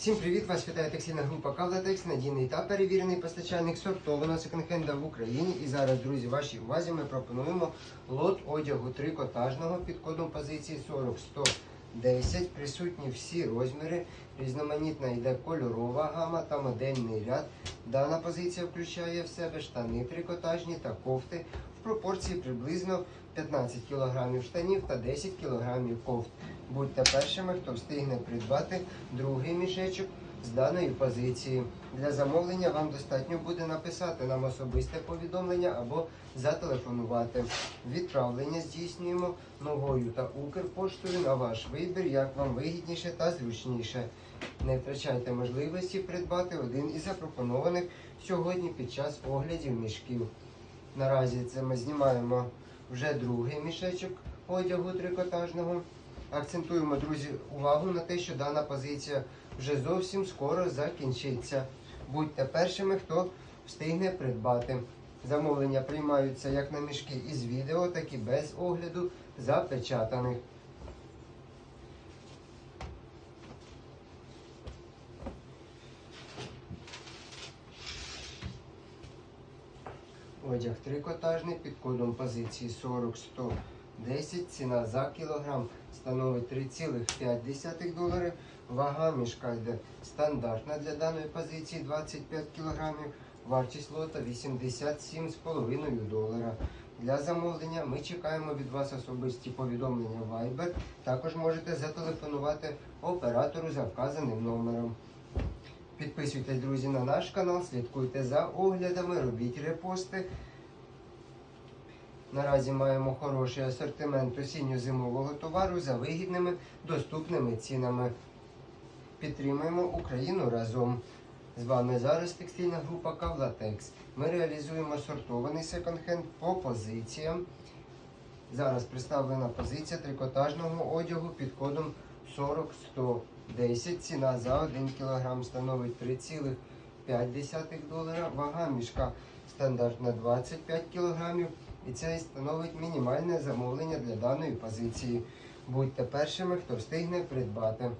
Всім привіт! Вас вітає текстильна група Кавлатекс, надійний та перевірений постачальник сортованого секонд-хенда в Україні. І зараз, друзі, вашій увазі ми пропонуємо лот одягу трикотажного під кодом позиції 40110. Присутні всі розміри, різноманітна йде кольорова гама та модельний ряд. Дана позиція включає в себе штани трикотажні та кофти пропорції приблизно 15 кг штанів та 10 кг кофт. Будьте першими, хто встигне придбати другий мішечок з даної позиції. Для замовлення вам достатньо буде написати нам особисте повідомлення або зателефонувати. Відправлення здійснюємо новою та Укрпоштою на ваш вибір, як вам вигідніше та зручніше. Не втрачайте можливості придбати один із запропонованих сьогодні під час оглядів мішків. Наразі це ми знімаємо вже другий мішечок одягу трикотажного. Акцентуємо, друзі, увагу на те, що дана позиція вже зовсім скоро закінчиться. Будьте першими, хто встигне придбати. Замовлення приймаються як на мішки із відео, так і без огляду запечатаних. Одяг трикотажний під кодом позиції 40-110. Ціна за кілограм становить 3,5 долари. Вага мішка йде стандартна для даної позиції 25 кілограмів. Вартість лота 87,5 долара. Для замовлення ми чекаємо від вас особисті повідомлення Viber. Також можете зателефонувати оператору за вказаним номером. Підписуйтесь, друзі, на наш канал, слідкуйте за оглядами, робіть репости. Наразі маємо хороший асортимент осінньо-зимового товару за вигідними доступними цінами. Підтримуємо Україну разом. З вами зараз текстильна група Кавлатекс. Ми реалізуємо сортований секонд-хенд по позиціям. Зараз представлена позиція трикотажного одягу під кодом 40-110. Ціна за 1 кг становить 3,5 долара. Вага мішка стандартна 25 кг. І це становить мінімальне замовлення для даної позиції. Будьте першими, хто встигне придбати.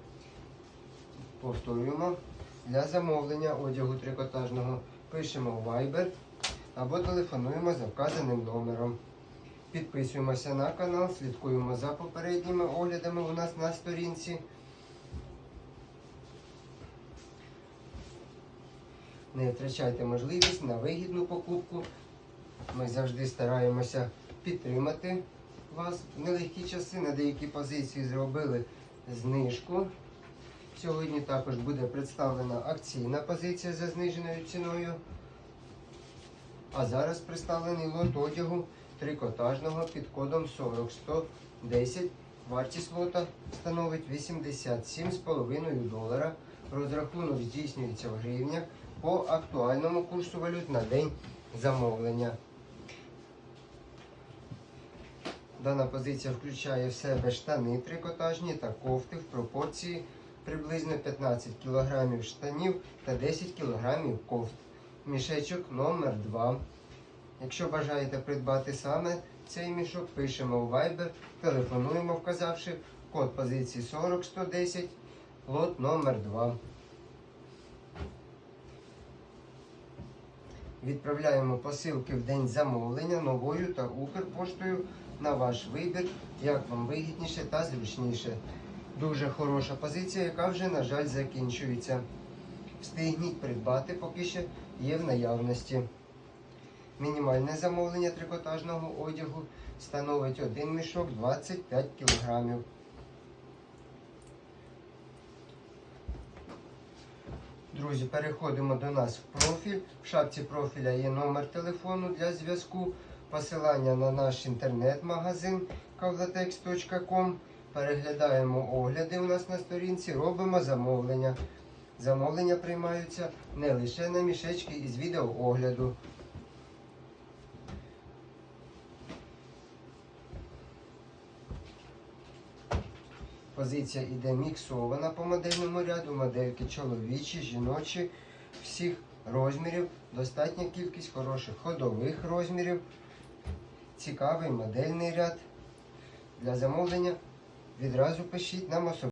Повторюємо. Для замовлення одягу трикотажного пишемо Viber або телефонуємо за вказаним номером. Підписуємося на канал, слідкуємо за попередніми оглядами у нас на сторінці. Не втрачайте можливість на вигідну покупку. Ми завжди стараємося підтримати вас в нелегкі часи. На деякі позиції зробили знижку. Сьогодні також буде представлена акційна позиція за зниженою ціною. А зараз представлений лот одягу трикотажного під кодом 40110. Вартість лота становить 87,5 долара. Розрахунок здійснюється в гривнях по актуальному курсу валют на день замовлення. Дана позиція включає в себе штани трикотажні та кофти в пропорції приблизно 15 кг штанів та 10 кг кофт. Мішечок номер 2 Якщо бажаєте придбати саме цей мішок, пишемо у Viber, телефонуємо, вказавши код позиції 40110, лот номер 2 Відправляємо посилки в день замовлення новою та Укрпоштою на ваш вибір, як вам вигідніше та зручніше. Дуже хороша позиція, яка вже, на жаль, закінчується. Встигніть придбати, поки ще є в наявності. Мінімальне замовлення трикотажного одягу становить один мішок 25 кг. Друзі, переходимо до нас в профіль. В шапці профіля є номер телефону для зв'язку, посилання на наш інтернет-магазин kavlatex.com. Переглядаємо огляди у нас на сторінці, робимо замовлення. Замовлення приймаються не лише на мішечки із відеоогляду. Позиція іде міксована по модельному ряду, модельки чоловічі, жіночі, всіх розмірів, достатня кількість хороших ходових розмірів, цікавий модельний ряд. Для замовлення відразу пишіть нам особисто.